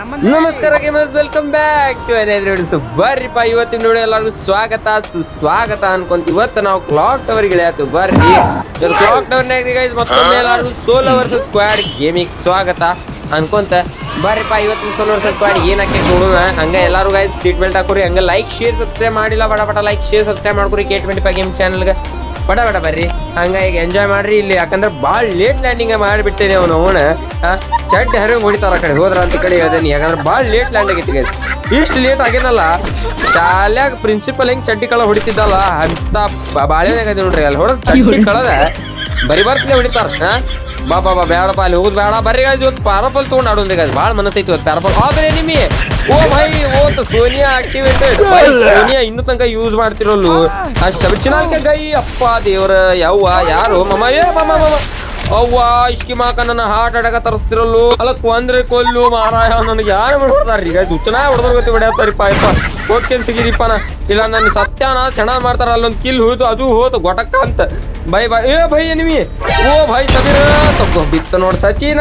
ನಮಸ್ಕಾರ gamers welcome back to so ಬರ್ರಿಪ್ಪ ಇವತ್ತಿನ ನೋಡಿ ಎಲ್ಲರಿಗೂ ಸ್ವಾಗತ. ಸುಸ್ವಾಗತ ಅನ್ಕೊಂತ ಇವತ್ತು ನಾವು ಕ್ಲಾಕ್ ಟವರ್ ಇಳಿಯತ್ತು ಬರ್ರಿ. ಕ್ಲಾಕ್ ಟವರ್ ಗೈಸ್ ಮತ್ತೊಮ್ಮೆ ಎಲ್ಲರಿಗೂ ಸೋಲೋ ವರ್ಸಸ್ ಸ್ಕ್ವಾಡ್ ಗೇಮಿಗೆ ಸ್ವಾಗತ ಅನ್ಕೊಂತ. ಬರ್ರಿಪ್ಪ ಇವತ್ತಿನ ಸೋಲೋ ವರ್ಸಸ್ ಸ್ಕ್ವಾಡ್ ಏನ್ ಹಾಕಿ ನೋಡೋಣ. ಹಂಗ ಎಲ್ಲರೂ ಗೈಸ್ ಸೀಟ್ ಬೆಲ್ಟ್ ಹಾಕೋರಿ. ಹಂಗ ಲೈಕ್ ಶೇರ್ ಸಬ್ಸ್ಕ್ರೈಬ್ ಮಾಡಿಲ್ಲ ಬಡ ಬಡ ಲೈಕ್ ಶೇರ್ ಸಬ್ಸ್ಕ್ರೈಬ್ ಮಾಡ್ಕೊರಿ. ಕೆ ಟ್ವೆಂಟಿ ಫೈವ್ ಗೇಮ್ ಚಾನಲ್ಗೆ ಬಡ ಬಡ ಬರ್ರಿ. ಹಂಗ ಈಗ ಎಂಜಾಯ್ ಮಾಡ್ರಿ ಇಲ್ಲಿ ಯಾಕಂದ್ರೆ ಭಾಳ ಲೇಟ್ ಲ್ಯಾಂಡಿಂಗ್ ಮಾಡಿಬಿಟ್ಟೇನೆ ಅವನು ಅವನ ಚಡ್ಡಿ ಹರಿ ಹೊಡಿತಾರ ಆ ಕಡೆ ಹೋದ್ರ ಅಂತ ಕಡೆ ಹೇಳ್ದೇನಿ ಯಾಕಂದ್ರೆ ಭಾಳ ಲೇಟ್ ಲ್ಯಾಂಡ್ ಆಗೈತಿ ಗೈಸ್ ಇಷ್ಟು ಲೇಟ್ ಆಗೇನಲ್ಲ ಶಾಲ್ಯಾಗ ಪ್ರಿನ್ಸಿಪಲ್ ಹೆಂಗ್ ಚಡ್ಡಿ ಕಳ ಹೊಡಿತಿದ್ದಲ್ಲ ಅಂತ ಬಾಳೆ ಆಗೈತಿ ನೋಡ್ರಿ ಅಲ್ಲಿ ಹೊಡೆದ್ ಚಡ್ಡಿ ಕಳದ ಬರಿ ಬರ್ತಲೇ ಹೊಡಿತಾರ ಹಾ ಬಾ ಬಾ ಬಾ, ಬೇಡಪ್ಪ, ಅಲ್ಲಿ ಹೋಗುದು ಬೇಡ. ಬರ್ರಿ ಗಾಜ್ ಇವತ್ತು ಪ್ಯಾರಫಲ್ ತೊಗೊಂಡು ಆಡೋದ್ರಿ ಗಾಜ್ ಭಾಳ ಮನಸ್ಸೈತಿ ಇವತ್ತು ಪ್ಯಾರಫಲ್ ಆದ್ರೆ ನಿಮಗೆ ಓ ಭೈ ಓತ್ ಸೋನಿಯಾ ಆಕ್ಟಿವೇಟೆಡ್ ಸೋನಿಯಾ ಇನ್ನೂ ತನಕ ಯೂಸ್ ಮಾಡ್ತಿರೋಲ್ಲು. ಆ ಶಬಚಿನಾಲ್ಕೆ ಗೈ, ಅಪ್ಪ ದೇವ್ರ, ಯವ್ವ, ಯಾರು? ಮಮ್ಮ, ಏ, ಮಮ್ಮ ಮಮ್ಮ. ಅವ್ವ, ಇಷ್ಕಿ ಮಾಕ ನನ್ನ ಹಾರ್ಟ್ ಅಟ್ಯಾಕ ತರಿಸ್ತಿರಲ್ಲು. ಅಲ್ಲ ಕೊಂದ್ರೆ ಕೊಲ್ಲು, ಮಾರಾಯ, ನನಗೆ ಯಾರು ಮಾಡ್ತಾರ್ರಿ ಈಗ ದುಚ್ಚನ ಹೊಡೆದ್ರ ಗೊತ್ತಿ ಹೊಡ್ಯಾತಾರಿಪ್ಪ ಯಪ್ಪ ಹೋಗ್ತೇನೆ ಸಿಗಿರಿಪ್ಪ ಇಲ್ಲ ನನ್ನ ಸತ್ಯಾನ ಸೆಣ ಮಾಡ್ತಾರ, ಅಲ್ಲೊಂದು ಕಿಲ್ ಹೋಯ್ತು ಅದು ಹೋತು, ಗೊಟಕ್ಕ ಅಂತ. Bye bye. ಏ ಭೈ ನಿಮಿ ಓ ಭೈ ಸಬೀರ ತಗೋ, ಬಿತ್ತ ನೋಡ್ ಸಚಿನ.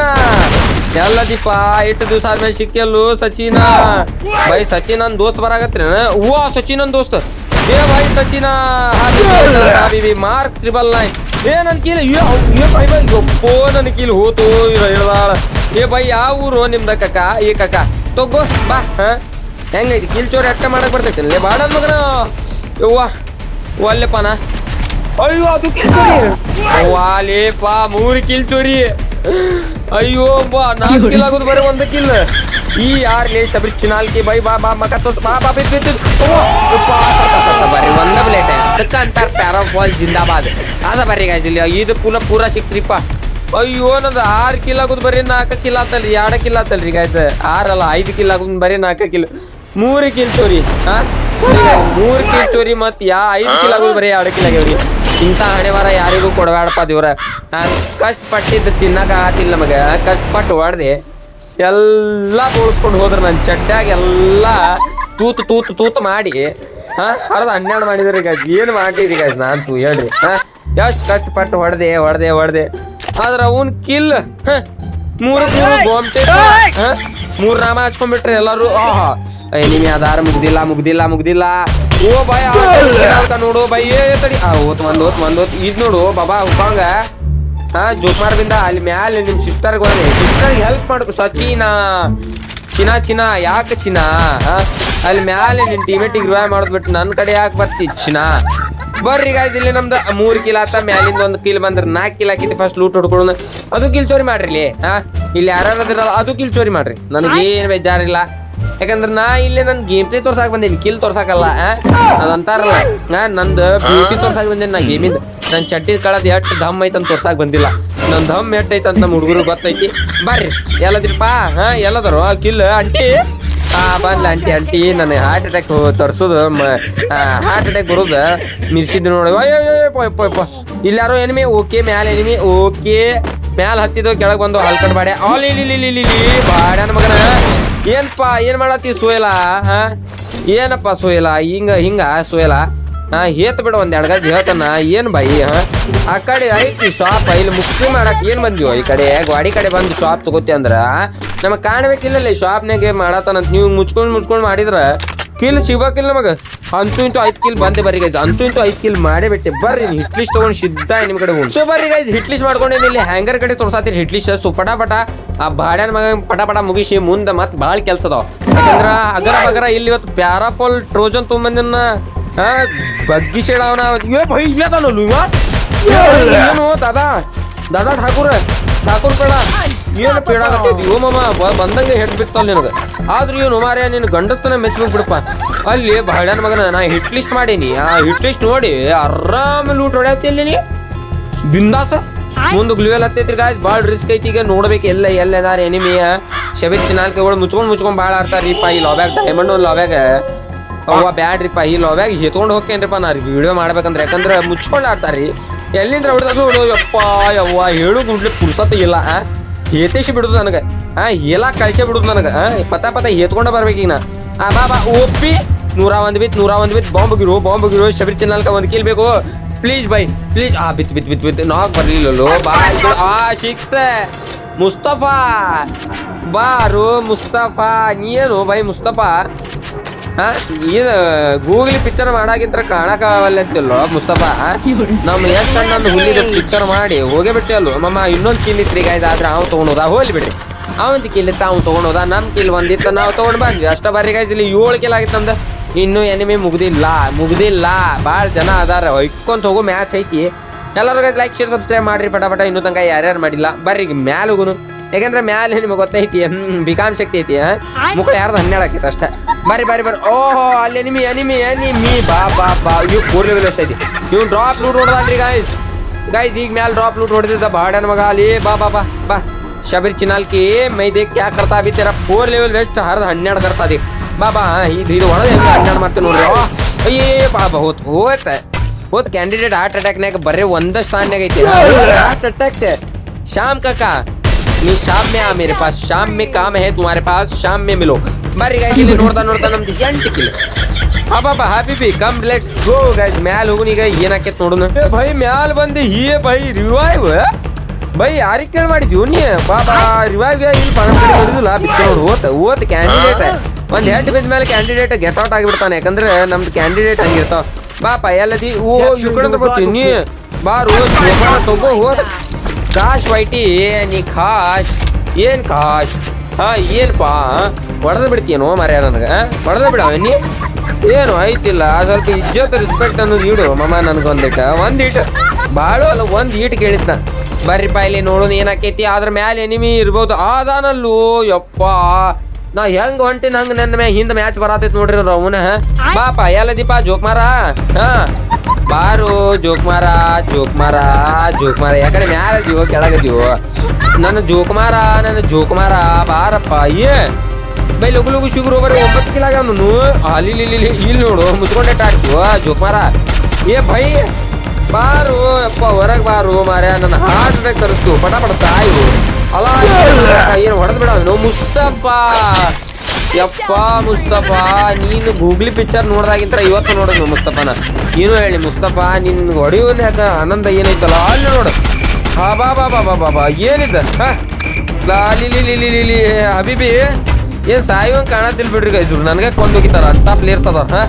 ಎಲ್ಲದಿಪ್ಪ ಎಷ್ಟು ದಿವಸ ಆದ್ಮೇಲೆ ಸಿಕ್ಕಲ್ಲು ಸಚಿನ. ಬೈ ಸಚಿನ್ ನನ್ನ ದೋಸ್ತ್ ಬರಾಗತ್ರಿ ಓ ಸಚಿನ್ ನನ್ ದೋಸ್ತ್. ಏ ಭಾಯ್ ಸಚಿನ. Mark, triple nine. ಏ, ನನ್ ಕೀಲ ಯೋ ಅವ್- ಏ ಬೈ ಬೈ, ಯಪ್ಪೋ, ನನ್ ಕೀಲ್ ಹೋತು ಹೇಳ್ದಾಳ. ಏ, ಬೈ, ಯಾವ ಊರು ನಿಮ್ದ ಕಕ್ಕ? ಏ, ಕಕ್ಕ, ತಗೋ, ಬಾ, ಹಾ? ಹೆಂಗೈತಿ ಕೀಲ್ ಚೋರಿ ಅಟ್ಟ ಮಾಡಕ್ ಬರ್ತೈತಿ. ಲೇ ಬಾಡ ಮಗನ. ಯವ್ವ, ಒಲ್ಲೆಪ್ಪನ? ಅಯ್ಯೋ, ಅದು ಕಿಲ್ ಚೋರಿ. ವಾಲೇಪ ಮೂರು ಕಿಲ್ ಚೋರಿ. ಅಯ್ಯೋ, ಬಾ, ನಾಲ್ಕು ಕಿಲ್ ಆಗೋದು ಬರೀ ಒಂದು ಕಿಲ್. ಈ ಯಾರ್ ಲೇ ಸಬ್ರಿ ಚಿನಾಲ್ಕಿ? ಬೈ ಬಾ ಬಾ ಮಕ ತೋ ಬಾ ಬಾ ತ, ತ, ಬರ್ರಿ ಒಂದ ಪ್ಲೇಟ್ ಅದಕ್ಕ ಅಂತಾರ ಪ್ಯಾರಾಫಾಲ್ ಜಿಂದಾಬಾದ್. ಅದ ಬರಿ ಗಾಯ್ಸ್ ಇಲ್ಲಿ ಇದು ಪೂರ ಪೂರ ಸಿಕ್ತ್ರಿಪ್ಪ. ಅಯ್ಯೋ ನಂದು ಆರ್ ಕಿಲ್ ಆಗೋದು ಬರೀ ನಾಲ್ಕು ಕಿಲ್ ಆತಲ್ರಿ ಎರಡು ಕಿಲ್ ಆತಲ್ರಿ ಗಾಯ್ಸ್ ಆರಲ್ಲ ಐದು ಕಿಲ್ ಆಗೋದು ಬರೀ ನಾಲ್ಕು ಕಿಲ್ ಮೂರು ಕಿಲ್ ಚೋರಿ ಹಾ? ಮೂರು ಕಿಲ್ ಚೋರಿ ಮತ್ ಯಾ ಐದು ಕಿಲ್ ಆಗೋದು ಬರೀ ಎರಡು ಕಿಲ್ ಆಗ್ಯಾವ್ರಿ. ಇಂಥ ಹಣೆ ವಾರ ಯಾರಿಗೂ ಕೊಡಬೇಡಪ್ಪ ದೇವ್ರ. ಕಷ್ಟಪಟ್ಟಿದ್ದು ತಿನ್ನಕ ಆತಿಲ್ಲ ನಮಗೆ ಕಷ್ಟಪಟ್ಟು ಹೊಡ್ದೆ ಎಲ್ಲ ತೋಳ್ಸ್ಕೊಂಡು ಹೋದ್ರ ನನ್ನ ಚಟ್ಟಾಗ ಎಲ್ಲ ತೂತು ತೂತು ತೂತು ಮಾಡಿ ಹಾ ಅರ್ಧ ಹನ್ನೆರಡು ಮಾಡಿದ್ರಿ ಈಗ ಏನು ಮಾಡಿದ್ರಿ ಈಗ ನಾನು ತೂ ಹೇಳ್ರಿ ಹಾ? ಎಷ್ಟು ಕಷ್ಟಪಟ್ಟು ಹೊಡೆದೆ ಹೊಡೆದೆ ಹೊಡೆದೆ. ಆದ್ರೆ ಅವನ್ ಕಿಲ್ ಮೂರು ಮೂರು ಗೋಮ್ಟೆ ಮೂರು ನಾಮ ಹಚ್ಕೊಂಡ್ಬಿಟ್ರೆ ಎಲ್ಲರೂ ಆಹಾ ನಿಮಗೆ ಅದಾರ ಮುಗ್ದಿಲ್ಲ ಮುಗ್ದಿಲ್ಲ ಮುಗ್ದಿಲ್ಲ. ಓ ಬಾಯ್ ನೋಡು ಬೈ ಏ ತಡಿ. ಆ ಓತ್ ಒಂದ್ ಓತ್ ಒಂದ್ ಓತ್ ಇದ್ ನೋಡು ಬಾಬಾ ಹುಬ್ಬಂಗ ಹಾ ಜೋಕ್ಮಾರ್ದಿಂದ ಅಲ್ಲಿ ಮ್ಯಾಲೆ ನಿಮ್ ಸಿಸ್ಟರ್ಗಳು ಸಿಸ್ಟರ್ ಹೆಲ್ಪ್ ಮಾಡ್ಬೇಕು ಸಚಿನಾ ಚಿನ್ನ ಚಿನ್ನ ಯಾಕೆ ಚಿನ್ನ? ಹಾ? ಅಲ್ಲಿ ಮ್ಯಾಲೆ ನಿನ್ ಟೀಮೇಟಿಗೆ ರಿವೈವ್ ಮಾಡಿದ್ಬಿಟ್ಟು ನನ್ನ ಕಡೆ ಯಾಕೆ ಬರ್ತಿ ಚಿನ್ನ? ಬರ್ರಿ ಗಾಯ್ಸ್ ಇಲ್ಲಿ ನಮ್ದು ಮೂರ್ ಕಿಲ್ ಆತ. ಮ್ಯಾಲಿಂದ ಒಂದು ಕಿಲ್ ಬಂದ್ರೆ ನಾಲ್ಕು ಕಿಲ್ ಹಾಕಿದ್ದೆ ಫಸ್ಟ್ ಲೂಟ್ ಹೊಡ್ಕೊಳ್ಳೋಣ ಅದು ಕಿಲ್ ಚೋರಿ ಮಾಡ್ರಿ ಇಲ್ಲಿ. ಹಾ ಇಲ್ಲಿ ಯಾರು ಅದು ಕಿಲ್ ಚೋರಿ ಮಾಡ್ರಿ. ನನಗೇನು ಬೇಜಾರಿಲ್ಲ. ಯಾಕಂದ್ರೆ ನಾ ಇಲ್ಲಿ ನನ್ ಗೇಮ್ ಪ್ಲೇ ತೋರ್ಸಾಕ್ ಬಂದೇನಿ. ಕಿಲ್ ತೋರ್ಸಾಕಲ್ಲ ಅದಂತಾರಲ್ಲ. ನಂದು ಬ್ಯೂಟಿ ತೋರ್ಸಾಕ್ ಬಂದೇನಿ ನಾ ಗೇಮಿಂದ ನನ್ ಚಡ್ಡಿ ಕಳದ್ ಎಷ್ಟು ಧಮ್ ಐತ್ ಅಂತ ತೋರ್ಸಾಕ್ ಬಂದಿಲ್ಲ. ನನ್ ಧಮ್ ಎಟ್ ಐತ್ ಅಂತ ನಮ್ಮ ಹುಡುಗರು ಗೊತ್ತೈತಿ. ಬರ್ರಿ ಎಲ್ಲದ್ರಿಪ್ಪ ಹಾ, ಎಲ್ಲದರು? ಕಿಲ್ ಅಂಟಿ ಆ ಬಂದ್ಲ ಅಂಟಿ ಅಂಟಿ ನನಗೆ ಹಾರ್ಟ್ ಅಟ್ಯಾಕ್ ತರ್ಸೋದು. ಹಾರ್ಟ್ ಅಟ್ಯಾಕ್ ಬರೋದು. ಮಿರ್ಸಿದ್ದು ನೋಡಿ. ಅಯ್ಯೋ ಇಲ್ಲಾರೋ ಎನಿಮಿ ಓಕೆ, ಮ್ಯಾಲ ಎನಿಮಿ ಓಕೆ. ಮ್ಯಾಲ ಹತ್ತಿದ್ದು ಕೆಳಗೆ ಬಂದು ಹಲ್ಕಡ್ ಬಾಡೆ. ಆಲ್ ಇಲ್ಲಿ ಇಲ್ಲಿ ಇಲ್ಲಿ ಬಾಡ್ಯಾನ ಮಗನ. ಏನ್ಪಾ, ಏನ್ ಮಾಡತ್ತಿ ಸೋಯಲ? ಹಾ? ಏನಪ್ಪ ಸೋಯಲ? ಹಿಂಗ ಹಿಂಗ ಸೋಯಲ? ಹಾ ಹೇತ್ ಬಿಡ ಒಂದ್ ಎರಡ್ ಗಜ್ ಹೇಳ್ತಾನ. ಏನ್ ಬಾಯಿ ಹಾ? ಆ ಕಡೆ ಐತಿ ಶಾಪ್ ಇಲ್ಲಿ ಮುಕ್ತಿ ಮಾಡಕ್ ಏನ್ ಬಂದಿವ ಈ ಕಡೆ? ಗಾಡಿ ಕಡೆ ಬಂದು ಶಾಪ್ ತಗೋತಿ ಅಂದ್ರ, ನಮಗ್ ಕಾಣ್ಬೇಕಿಲ್ಲ ಈ ಶಾಪ್ನಾಗೆ ಮಾಡತ್ತಾನಂತ ನೀವು ಮುಚ್ಕೊಂಡ್ ಮುಚ್ಕೊಂಡ್ ಮಾಡಿದ್ರ, ಕಿಲ್ ಸಿಗ್ಬೇಕಿಲ್ಲ ನಮಗ. ಅಂತೂ ಇಂಟು ಐದು ಕಿಲ್ ಬಂದೆ ಬರ್ರಿ ಗೈಸ್ ಅಂತೂ ಇಂಟು ಐದು ಕಿಲ್ ಮಾಡೇ ಬಿಟ್ಟೆ. ಬರ್ರಿ ಹಿಟ್ ಲಿಸ್ಟ್ ತಗೊಂಡ್ ಸಿದ್ಧ ನಿಮ್ ಕಡೆ ಸೊ ಬರ್ರಿ ಗೈಸ್ ಹಿಟ್ ಲಿಸ್ಟ್ ಮಾಡ್ಕೊಂಡೇನಿ ಇಲ್ಲಿ. ಹ್ಯಾಂಗರ್ ಕಡೆ ತೋರ್ಸಾತಿರಿ ಹಿಟ್ ಲಿಸ್ಟ್ ಸೊ ಪಟ ಪಟ ಆ ಬಾಡ್ಯಾನ ಮಗ ಪಟ ಪಟ ಮುಗಿಸಿ ಮುಂದೆ ಮತ್ತೆ ಭಾಳ ಕೆಲ್ಸ ಅದಾವ. ಯಾಕಂದ್ರ ಅಗರ ಬಗರ ಇಲ್ಲಿ ಇವತ್ತು ಪ್ಯಾರಾಪೋಲ್ ಟ್ರೋಜನ್ ಹಾ ಬಗ್ಗಿ ಅವನ ಏ ಭೈ ಇಲ್ಲದಾನಲ್ಲು ಇವ ಏನು ದಾದಾ? ದಾದಾ ಠಾಕೂರ್ ಠಾಕೂರ್ ಬೇಡ. ಏನು ಪೇಡಾಗತ್ತೈತಿ ಓ ಮಮ್ಮ ಬಂದಂಗೆ ಹೆಡ್ ಬಿತ್ತಲ್ಲ ನಿನಗೆ. ಆದ್ರೂ ಏನು ಮಾರ್ಯ ನಿನ್ನ ಗಂಡಸ್ತನ ಮೆಚ್ಬೇಕು ಬಿಡಪ್ಪ ಅಲ್ಲಿ ಬಾಳ್ಯಾನ ಮಗನ ನಾ ಹಿಟ್ ಲಿಸ್ಟ್ ಮಾಡೀನಿ. ಆ ಹಿಟ್ ಲಿಸ್ಟ್ ನೋಡಿ ಆರಾಮ ಲೂಟ್ ಹೊಡ್ಯಾತಿ ಅಲ್ಲಿ ನೀ? ಬಿಂದಾಸ. ಮುಂದೆ ಗ್ಲೂವೆಲ್ ಹತ್ತೈತ್ರಿ ಗಾಯ್ಸ್ ಭಾಳ ರಿಸ್ಕ್ ಐತಿ ಈಗ ನೋಡ್ಬೇಕು ಎಲ್ಲ ಎಲ್ಲ ಎನಿಮಿಯ ಶಬಿತ್ ಚಿನಾಲ್ಕೆಗಳು ಮುಚ್ಕೊಂಡ್ ಮುಚ್ಕೊಂಡ್ ಭಾಳ ಆಡ್ತಾರೀಪ ಈ ಲಾಬ್ಯಾಗ ಡೈಮಂಡ್ ಒಂದು ಲಾಬ್ಯಾಗ ಅವ್ವ ಬ್ಯಾಡ್ರಿಪ್ಪ, ಈ ಲೋವ್ಯಾಗ ಎತ್ಕೊಂಡು ಹೋಗ್ತೇನ್ರಿಪ್ಪ, ನಾ ವಿಡಿಯೋ ಮಾಡ್ಬೇಕಂದ್ರೆ. ಯಾಕಂದ್ರೆ ಮುಚ್ಕೊಂಡು ಆಡ್ತಾರ್ರಿ ಎಲ್ಲಿಂದ ಹೊಡೆದ ಯಪ್ಪ, ಯವ್ವ ಹೇಳು ಗುಂಡ್ಲಿ ಪುರ್ಸತ್ತ ಇಲ್ಲ, ಆ? ಹೇತೇಶಿ ಬಿಡುದು ನನಗೆ, ಆ? ಎಲ್ಲ ಕಳ್ಸೆ ಬಿಡುದು ನನಗೆ, ಆ? ಪತ ಪತ ಎತ್ಕೊಂಡ ಬರ್ಬೇಕೀಗ ನಾ. ಆ, ಬಾ ಬಾ, ಒಪ್ಪಿ. ನೂರ ಒಂದು ಬಿತ್, ನೂರ ಒಂದು ಬಿತ್, ಬಾಂಬ್ ಗಿರು ಬಾಂಬ್ ಗಿರು, ಶಬರಿ ಚಿನ್ನಲ್ಕ ಒಂದು ಕಿಲ್ ಬೇಕು. ಪ್ಲೀಸ್ ಬೈ ಪ್ಲೀಸ್ ಆ, ಬಿತ್ ಬಿತ್ ಬಿತ್ ಬಿತ್. ನಾಕ್ ಬರ್ಲಿಲ್ಲೋ ಬಾ ಆ ಸಿಕ್ತೆ ಮುಸ್ತಫಾ, ಬಾರು ಮುಸ್ತಫಾ ನೀನು ಬೈ ಮುಸ್ತಫಾ? ಏನು ಗೂಗಲ್ ಪಿಕ್ಚರ್ ಮಾಡಾಗಿಂತ ಕಾಣಕಾವಲ್ಲ ಅಂತಿಲ್ಲೋ, ಮುಸ್ತಫಾ. ನಮ್ಮ ಎಷ್ಟು ನನ್ನ ಹುಲ್ಲಿದ ಪಿಕ್ಚರ್ ಮಾಡಿ ಹೋಗೇ ಬಿಟ್ಟೆ ಮಮ್ಮ, ಇನ್ನೊಂದು ಕಿಲ್ ಗಾಯ್ದ ಆದ್ರೆ ಅವ್ ತಗೊಂಡೋದ, ಹೋಗ್ಲಿ ಬಿಡ್ರಿ. ಅವಂತ ಕಿಲ್ ಇತ್ತ, ಅವ್ನು ತಗೊಂಡೋದ, ನಮ್ ಕಿಲ್ ಒಂದಿತ್ತ ನಾವು ತಗೊಂಡ್ ಬಂದ್ವಿ. ಅಷ್ಟ ಬಾರಿ ಗಾಯ್ಸ್ ಇಲ್ಲಿ ಏಳು ಕಿಲ್ ಆಗಿತ್ತು ನಮ್ದು ಇನ್ನು ಎನಿಮಿ ಮುಗ್ದಿಲ್ಲ ಮುಗ್ದಿಲ್ಲ. ಭಾಳ ಜನ ಅದಾರ ಹೊಯ್ಕೊಂತ ಹೋಗೋ ಮ್ಯಾಚ್ ಐತಿ. ಎಲ್ಲರೂ ಲೈಕ್ ಶೇರ್ ಸಬ್ಸ್ಕ್ರೈಬ್ ಮಾಡ್ರಿ. ಪಟ ಪಟ ಇನ್ನೂ ತನಕ ಯಾರ್ಯಾರು ಮಾಡಿಲ್ಲ, ಬರ್ರಿ ಮ್ಯಾಲುಗುನು. ಯಾಕಂದ್ರೆ ಮ್ಯಾಲೆ ನಿಮಗೆ ಗೊತ್ತೈತಿ ಹ್ಮ್ ಬಿಕಾಮ್ ಶಕ್ತಿ ಐತಿ ಮುಕ್ಳು ಯಾರ್ದು ಹನ್ನೆರಡು ಆಕೈತೆ ಅಷ್ಟೇ ಬರ್ರಿ ಬರ್ರಿ ಬರ್ರಿ ಓಹೋ ಅಲ್ಲಿ ಎನಿಮಿ ಎನಿಮಿ ಎನಿಮಿ ಬಾ ಬಾ ಬಾ ಇವ್ ಮೂರ್ ಲೆವೆಲ್ ಎಷ್ಟೈತಿ ಇವ್ ಡ್ರಾಪ್ ಲೂಟ್ ಹೊಡೆದ್ರಿ ಗಾಯ್ಸ್ गाइस ಈಗ ಮ್ಯಾಲ್ ಡ್ರಾಪ್ ಲೂಟ್ ಹೊಡೆದಿದ್ದ ಬಾಡನ್ ಮಗ ಅಲ್ಲಿ ಬಾ ಬಾ ಬಾ ಬಾ ಶಬೀರ್ ಚಿನಾಲ್ की मैं देख क्या करता अभी तेरा फोर लेवल वेस्ट हर ಹನ್ನೆರಡು करता देख ಬಾ ಬಾ ಇದು ಇದು ಹೊಡೆದ ಹೆಂಗ ಹನ್ನೆರಡು ಮಾಡ್ತೀನಿ ನೋಡ್ರಿ ಓ, ಅಯ್ಯೇ ಬಾ ಬಾ ಹೋತ್ ಹೋತ್ ಹೋತ್ ಕ್ಯಾಂಡಿಡೇಟ್ ಹಾರ್ಟ್ ಅಟ್ಯಾಕ್ನಾಗ ಬರೀ ಒಂದ ಸ್ಥಾನ್ಯಾಗ ಐತಿ ಹಾರ್ಟ್ ಅಟ್ಯಾಕ್ ಶಾಮ್ ಕಾಕಾ ನೀ ಶಾಮ್ ಮೇ ಆ ಮೇರೆ ಪಾಸ್ ಶಾಮ್ ಮೇ ಕಾಮ್ ಹೇ ತುಮಾರೆ ಪಾಸ್ ಶಾಮ್ ಮೇ ಮಿಲೋ ಬರ್ರಿ guys ಇಲ್ಲಿ ನೋಡ್ತಾ ನೋಡ್ತಾ ನಮ್ದು ಎಂಟು ಕಿಲ್ ಅಬ್ಬಬ್ಬ happy come let's go guys ಮ್ಯಾಲ್ ಹೋಗುನ್ ಈಗ ಏನಾಕೈತ್ ನೋಡುನು ಏ ಭೈ ಮ್ಯಾಲ್ ಬಂದಿ ಹೀ ಭೈ ರಿವೈವ್ ಬೈ ಯಾರಿಗೆ ಕೇಳಿ ಮಾಡಿದ್ಯು ನೀ ಬಾಬಾ ರಿವೈವ್ ಇಲ್ಲಿ ಪಣ ಕಡೆ ಹೊಡಿದಿಲ್ಲ ಬಿತ್ತು ನೋಡು ಓತ್ ಓತ್ ಕ್ಯಾಂಡಿಡೇಟ್ ಒಂದ್ ಹೆಡ್ ಬಿದ್ದ ಮೇಲೆ ಕ್ಯಾಂಡಿಡೇಟ್ ಗೆಟ್ ಔಟ್ ಆಗಿಬಿಡ್ತಾನೆ ಯಾಕಂದ್ರೆ ನಮ್ದು ಕ್ಯಾಂಡಿಡೇಟ್ ಹಂಗಿರ್ತಾವ ಬಾಪ ಎಲ್ಲದಿ ಓ ಈ ಕಡೆ ಬರ್ತೀನಿ ಬಾರು ಜೋಪಾನ ತಗೋ ಹೋದ್ ಕಾಶ್ ವೈಟಿ, ನೀ ಕಾಶ್, ಏನ್ ಕಾಶ್? ಹಾ, ಏನ್ಪಾ? ಹೊಡೆದ ಬಿಡ್ತೀನೋ ಮರ್ಯ ನನಗ ಹೊಡೆದ ಬಿಡ ನೀ? ಏನು ಐತಿಲ್ಲ ಸ್ವಲ್ಪ ಇಜ್ಜತ್ ರೆಸ್ಪೆಕ್ಟ್ ಅನ್ನೋದು ಇಡು ಮಮ್ಮ ನನಗೊಂದಿಟ. ಒಂದ್ ಇಟ್, ಬಾಳು ಅಲ್ಲ, ಒಂದ್ ಈಟ್ ಕೇಳಿದ್ನ. ಬರ್ರಿಪ್ಪ ಇಲ್ಲಿ ನೋಡೋಣ ಏನಾಕೈತಿ ಅದ್ರ ಮ್ಯಾಲ ಎನಿಮಿ ಇರ್ಬೋದು. ಆದಾನಲ್ಲೂ, ಯಪ್ಪ, ನಾ ಹೆಂಗ್ ಹೊಂಟಿ ನಂಗ್ ನನ್ನ ಮ್ಯಾ ಹಿಂದ ಮ್ಯಾಚ್ ಬರತೈತಿ ನೋಡ್ರಿ ಅವನ ಬಾಪ, ಎಲ್ಲ ದೀಪ ಜೋಕ್ ಮಾರ, ಹಾ? ಬಾರು ಜೋಕ್ ಮಾರ ಜೋಕ್ ಮಾರ ಜೋಕ್ ಮಾರ. ಯಾಕಡೆ ಮ್ಯಾಲ ಕೆಳಗ ಕೆಳಗದೀವೋ ನನ್ನ ಜೋಕ್ ಮಾರ, ನನ್ನ ಜೋಕ್ ಮಾರ, ಬಾರಪ್ಪ. ಏ, ಬೈ ಲಗು ಲಗು ಶುಗರ್ ಬರೀ ಒಂಬತ್ತು ಕಿಲಾಗ ಅವನು ಅಲ್ಲಿ ಇಲ್ಲಿ ಇಲ್ಲಿ ನೋಡು, ಮುಚ್ಕೊಂಡೆ ಜೋಕ್ ಮಾರ. ಏ, ಬೈ, ಬಾರು ಅಪ್ಪ ಹೊರಗೆ ಬಾರು ಮಾರ ನನ್ನ ಹಾರ್ಟ್ ಅಟ್ಯಾಕ್ ತರಿಸ್ತು. ಪಟ ಪಡ ತಾಯಿ. ಅಲ್ಲ ಏನು ಹೊಡೆದ್ ಬಿಡ ಅವನು ಮುಸ್ತಪ್ಪ ಯಪ್ಪ ಮುಸ್ತಫಾ, ನೀನು ಗೂಗ್ಲಿ ಪಿಕ್ಚರ್ ನೋಡ್ದಾಗಿಂತ ಇವತ್ತು ನೋಡೋದು ಮುಸ್ತಫನ. ಏನು ಹೇಳಿ ಮುಸ್ತಫ ನಿನ್ ಹೊಡೆಯೋನ್ ಆನಂದ ಏನೈತಲ್ಲ, ಅಲ್ಲಿ ನೋಡು. ಹಾ, ಬಾ ಬಾ ಬಾ ಬಾ ಬಾ ಬಾ, ಏನಿದ? ಹಾ. ಲಾಲಿ ಹಬೀಬಿ, ಏನ್ ಸಾಯುವಂಗ್ ಕಾಣತಿಲ್ ಬಿಡ್ರಿ ಗೈಸ್ ನನಗೆ ಕೊಂದೋಗಿತಾರ ಅಂತ ಪ್ಲೇಯರ್ಸ್ ಅದ ಹಾ.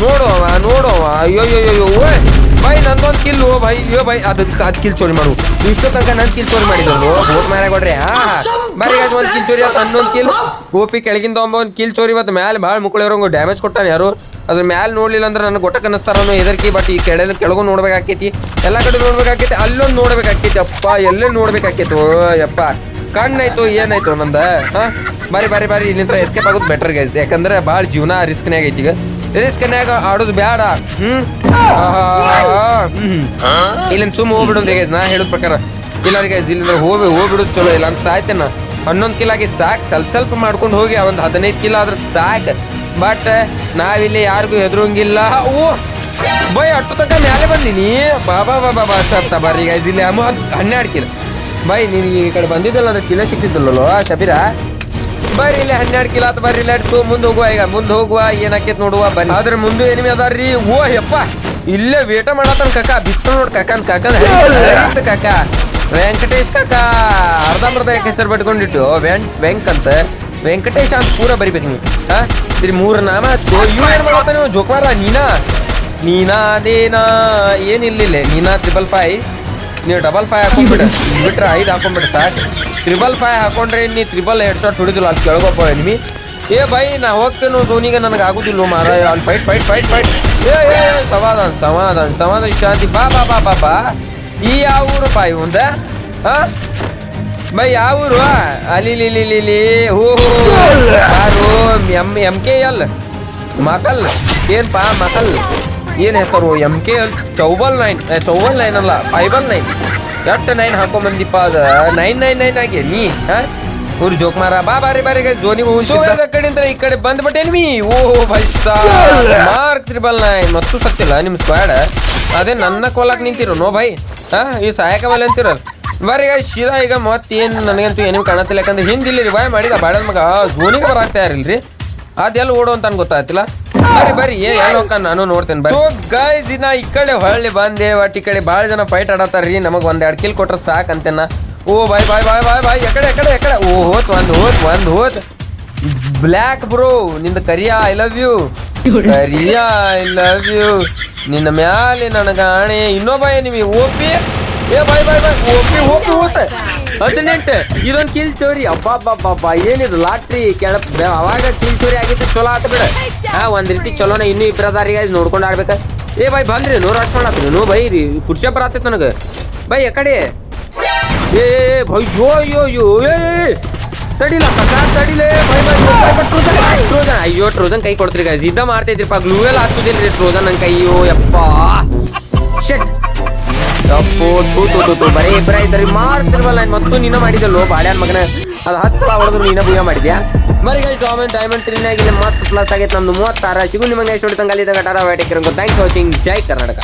ನೋಡುವ ನೋಡುವ ಅಯ್ಯೋ ಅಯ್ಯೋ ಓಯ್. ಬೈ, ನಂದೊಂದು ಕಿಲ್ ಓ, ಬೈ, ಅಯ್ಯೋ, ಬೈ. ಅದಕ್ಕೆ ಅದು ಕಿಲ್ ಚೋರಿ ಮಾಡು. ಇಷ್ಟು ತನಕ ನನ್ ಕಿಲ್ ಚೋರಿ ಮಾಡಿದ್ರು. ಮೇಲೆ ಕೊಡ್ರಿ, ಹಾ. ಬರೀ ಒಂದು ಕಿಲ್ ಚೋರಿ ಹನ್ನೊಂದ್ ಕಿಲ್. ಗೋಪಿ ಕೆಳಗಿಂದ ಒಬ್ಬ ಒಂದು ಕಿಲ್ ಚೋರಿ ಇವತ್ತು ಮ್ಯಾಲೆ ಭಾಳ ಮುಕ್ಕಳಿರೋಂಗು ಡ್ಯಾಮೇಜ್ ಕೊಟ್ಟಾನ ಯಾರು? ಅದ್ರ ಮ್ಯಾಲ ನೋಡ್ಲಿಲ್ಲ ಅಂದ್ರೆ ನನಗೆ ಗೊಟ್ಟ ಕನಸ್ತಾರನೋ ಎದರ್ಕಿ ಬಟ್ ಈ ಕೆಳಗೆ ಕೆಳಗೂ ನೋಡ್ಬೇಕಾಕೈತಿ. ಎಲ್ಲ ಕಡೆ ನೋಡ್ಬೇಕಾಕೈತಿ ಅಲ್ಲೊಂದು ನೋಡ್ಬೇಕಾಕೈತಿ. ಅಪ್ಪ ಎಲ್ಲೇ ನೋಡ್ಬೇಕಾಕೈತಿ ಓ ಯಪ್ಪ. ಕಣ್ಣಾಯ್ತು ಏನಾಯ್ತು ನಂದ ಹಾ? ಬಾರಿ ಬಾರಿ ಬಾರಿ ಇಲ್ಲಿಂದ ಎಸ್ಕೇಪ್ ಆಗೋದು ಬೆಟರ್ ಗೈಸ್ ಯಾಕಂದ್ರೆ ಭಾಳ ಜೀವನ ರಿಸ್ಕ್ನ್ಯಾಗ ಐತಿ ಈಗ. ರಿಸ್ಕ್ನ್ಯಾಗ ಆಡೋದು ಬೇಡ ಹ್ಮ್? ಇಲ್ಲಿಂದ ಸುಮ್ಮ ಹೋಗ್ಬಿಡೋದ್ರಿ ಗೈಸ್ ನಾ ಹೇಳೋದ್ ಪ್ರಕಾರ. ಗೈಸ್ ಇಲ್ಲಿಂದ ಹೋಗಿ ಹೋಗ್ಬಿಡುದು ಚಲೋ ಇಲ್ಲ ಅಂತ ಸಾಯ್ತೇನ. ಹನ್ನೊಂದು ಕಿಲಾಗಿ ಸಾಕ್, ಸ್ವಲ್ಪ ಸ್ವಲ್ಪ ಮಾಡ್ಕೊಂಡು ಹೋಗಿ ಒಂದು ಹದಿನೈದು ಕಿಲೋ ಆದ್ರೆ ಸಾಕು. ಬಟ್ ನಾವಿಲ್ಲಿ ಯಾರಿಗೂ ಹೆದರಂಗಿಲ್ಲ. ಓ, ಬೈ, ಅಟ್ಟು ತನಕ ಮೇಲೆ ಬಂದಿನಿ ಬಾಬಾ ಬಾಬಾ ಬಾ ಸರ್ತ ಬರ್ರಿ ಗೈಸ್ ಇಲ್ಲಿ ಅಮ್ಮ ಹನ್ನೆರಡು ಕಿಲೋ. ಬೈ, ನೀನು ಈ ಕಡೆ ಬಂದಿದ್ದಲ್ಲ, ಅಂದ್ರೆ ಕಿಲ ಸಿಕ್ತಿದ್ದಲ್ಲೋ ಶಬೀರ? ಬರ್ರಿ ಇಲ್ಲಿ ಹನ್ನೆರಡು ಕಿಲೋ ಆತ ಬರ್ರಿ ಲೆಟ್ ಮುಂದೆ ಹೋಗುವ, ಈಗ ಮುಂದೆ ಹೋಗುವ, ಏನಾಕೈತೆ ನೋಡುವ ಬರ್ರಿ ಆದ್ರೆ ಮುಂದೆ ಎನಿಮಿ ಅದಾರ್ರಿ. ಓ, ಯಪ್ಪ, ಇಲ್ಲೇ ವೇಟ ಮಾಡತ್ತ ಕಕ್ಕ, ಬಿತ್ತ ನೋಡ್ ಕಾಕನ್ ಕಕ್ಕ. ಕಾಕ ವೆಂಕಟೇಶ್ ಕಾಕ ಅರ್ಧಂಬರ್ಧ ಯಾಕೆ ಹೆಸರು ಪಡ್ಕೊಂಡಿಟ್ಟು ವೆಂಕ್ ವೆಂಕ್ ಅಂತ. ವೆಂಕಟೇಶ ಅಂತ ಪೂರ ಬರಿಬೇಕು ನೀವು. ಹಾ? ಸರಿ ಮೂರು ನಾಮ ಇವ್ ಏನ್ ಮಾಡತ್ತ ನೀವು? ಜೋಕ್ಮಾರ ನೀನಾ? ನೀನಾ ಅದೇನಾ ಏನಿಲ್ಲ ನೀನಾ ತ್ರಿಬಲ್ ಫೈ ನೀವು ಡಬಲ್ ಫೈ ಹಾಕೊಂಡ್ಬಿಡ. ಬಿಟ್ರೆ ಐದು ಹಾಕೊಂಡ್ಬಿಡ ಸಾಕು. ತ್ರಿಬಲ್ ಫೈ ಹಾಕೊಂಡ್ರೆ ನೀ ತ್ರಿಬಲ್ ಹೆಡ್ ಶಾಟ್ ಹೊಡಿದಿಲ್ಲ. ಅಲ್ಲಿ ಕೆಳಗೊಬ್ಬ ಎನಿಮಿ ಏ ಬೈ ನಾ ಹೋಗ್ತೇನೆ ಧೋನಿಗೆ ನನಗೆ ಆಗುದಿಲ್ಲ ಮಾರ ಅಲ್ಲಿ ಫೈಟ್ ಫೈಟ್ ಫೈಟ್ ಫೈಟ್ ಏ ಏ, ಸಮಾಧಾನ ಸಮಾಧಾನ ಸಮಾಧಾನ ಶಾಂತಿ ಬಾ ಬಾ ಬಾ ಬಾ ಬಾ. ಈ ಯಾವ ಊರು ಪಾಯಿ ಮುಂದ? ಬೈ ಯಾವ ಊರು? ಅಲ್ಲಿ ಇಲ್ಲಿ ಇಲ್ಲಿ ಹೋ ಯಾರು? M M K L. ಮಕಲ್. ಏನ್ಪಾ ಮಕಲ್? ಏನ್ ಹೆಸರು? M K L. ಚೌಬಲ್ ನೈನ್. ಚೌಬಲ್ ನೈನ್ ಅಲ್ಲ ಫೈಬಲ್ ನೈನ್. ಎಷ್ಟು ನೈನ್ ಹಾಕೊಂಬಂದಿಪ್ಪ ಅದ. ನೈನ್ ನೈನ್ ನೈನ್ ಆಗಿ. ನೀ ಹಾಂ? ಊರು ಜೋಕ್ ಮಾರ. ಬಾ ಬಾರಿ ಬಾರಿ ಜೋನಿ ಹೋಗಿ ಕಡೆಯಿಂದ ಈ ಕಡೆ ಬಂದ್ಬಿಟ್ಟೇನ್ ಮೀ ಓ ಭೈ ಮಾರ್ಕ್ ತ್ರಿಬಲ್ ನೈನ್. ಮತ್ತು ಸತ್ತಿಲ್ಲ. ನಿಮ್ ಸ್ಕ್ವಾಡ್. ಅದೇ ನನ್ನ ಕೊಲಕ್ ನಿಂತಿರೋ. ನೋ ಭೈ ಈ ಸಹಾಯಕ ಮೇಲೆ ಅಂತೀರ ಬರ್ರಿ ಈಗ ಶೀದಾ ಈಗ ಮತ್ತೇನ್ ನನಗಂತೂ ಏನೇನು ಕಾಣತ್ತಿಲ್ಲ. ಯಾಕಂದ್ರೆ ಹಿಂದಿಲ್ಲಿ ರಿವಾಯ್ ಮಾಡಿದ ಬಾಡದ ಮಗ ಜೋನಿಗೆ ಬರಾಕ್ತಾ ಇರಲ್ರಿ ಅದೆಲ್ಲ ಓಡು ಅಂತ ಗೊತ್ತಾಗ್ತಿಲ್ಲ. ಬರ್ರಿ ಬರ್ರಿ, ಏ ಹೋಗ ನಾನು ನೋಡ್ತೇನೆ, ಬರ್ರಿ. ಗೈಸ್ ಇನ್ನ ಈ ಕಡೆ ಹೊಳ್ಳಿ ಬಂದೆ ಒಟ್ಟ ಈ ಕಡೆ ಭಾಳ ಜನ ಫೈಟ್ ಆಡತ್ತಾರ್ರಿ. ನಮಗ್ ಒಂದ್ ಎರಡು ಕಿಲ್ ಕೊಟ್ರೆ ಸಾಕ್ ಅಂತೇನ ಓ ಬಾಯ್ ಬಾಯ್ ಬಾಯ್ ಬಾಯ್ ಬಾಯ್ ಎಕಡೆ ಎಕಡೆ ಎಕಡೆ. ಓ, ಹೋತ್, ಒಂದ್ ಹೋತ್ ಒಂದ್ ಹೋತ್. ಬ್ಲ್ಯಾಕ್ ಬ್ರೋ ನಿಂದ ಕರಿಯಾ ಐ ಲವ್ ಯು ಕರಿಯಾ ಐ ಲವ್ ಯು ನಿನ್ನ ಮ್ಯಾಲೆ ನನಗ ಆಣೆ. ಇನ್ನೊಬ್ಬ ನಿಮಗೆ ಓಪಿ? ಏ, ಬಾಯ್ ಬಾಯ್ ಬಾಯ್. ಓಪಿ ಓಪಿ ಹೋತ ಹದಿನೆಂಟು. ಇದೊಂದು ಕಿಲ್ ಚೋರಿ. ಅಬ್ಬಾ ಅಬ್ಬಾ ಅಬ್ಬ ಏನಿದು? ಲಾಟ್ರಿ ಕೆಳ ಅವಾಗ ಕಿಲ್ ಚೋರಿ ಆಗಿತ್ತು. ಚಲೋ ಆತ ಬಿಡ. ಹಾ ಒಂದ್ ರೀತಿ ಚಲೋನ ಇನ್ನೂ ಇಬ್ಬರದಾರಿಗೆ ನೋಡ್ಕೊಂಡು ಆಡ್ಬೇಕ ಏ, ಬಾಯ್, ಬಂದ್ರಿ. ನೂರ ಹಚ್ಕೊಳತ್ರಿ ನೋ, ಬೈ, ರೀ. ಫುಡ್ಶಾಪ್ ಬರತ್ತೈತೆ ನನಗೆ. ಬೈ, ಎಕಡೆ. ಏ ಭಯ್ಯೋ ಯೋ ಯೋ ಯೋ ಏ. ಏ, ಏ. ತಡಿಲ ಕಸ ತಡಿಲೆ ಬೈ ಟ್ರೋಜನ್ ಅಯ್ಯೋ ಟ್ರೋಜನ್ ಕೈ ಕೊಡ್ತೀರಿ ಗೈಸ್ ಇದ್ದ ಮಾಡ್ತೈತ್ರಿಪ್ಪ ಗ್ಲೂ ಎಲ್ಲ ಹಾಕ್ತಿದ್ರಿ ಟ್ರೋಜನ್ ನನ್ ಕೈಯೋ ಯಪ್ಪ. ಶೆಟ್ ಬರೀ ಇಬ್ಬರ ಇದ್ದಾರೆ. ಮಾಡ್ತಿರ್ವಲ್ಲ ಮತ್ತು ನೀನ ಮಾಡಿದಲ್ಲೋ ಬಾಡ್ಯಾನ್ ಮಗನ. ಅದು ಹತ್ತು ಸಲ ಹೊಡೆದ್ರು ನೀನ ಬೀಗ ಮಾಡಿದ್ಯಾ? ಬರೀ ಗೈಸ್ ಡಾಮೆಂಟ್ ಡೈಮಂಡ್ ಟ್ರೀನ್ ಆಗಿದೆ. ಮತ್ತು ಪ್ಲಸ್ ಆಗೈತೆ. ನಮ್ದು ಮೂವತ್ತಾರ. ಸಿಗು ನಿಮಗೆ ಎಷ್ಟು ಹೊಡಿತಂಗೆ ಅಲ್ಲಿ ತಗಟಾರ ಥ್ಯಾಂಕ್ಸ್ ಫಾರ್ ವಾಚಿಂಗ್ ಜೈ ಕರ್ನಾಟಕ.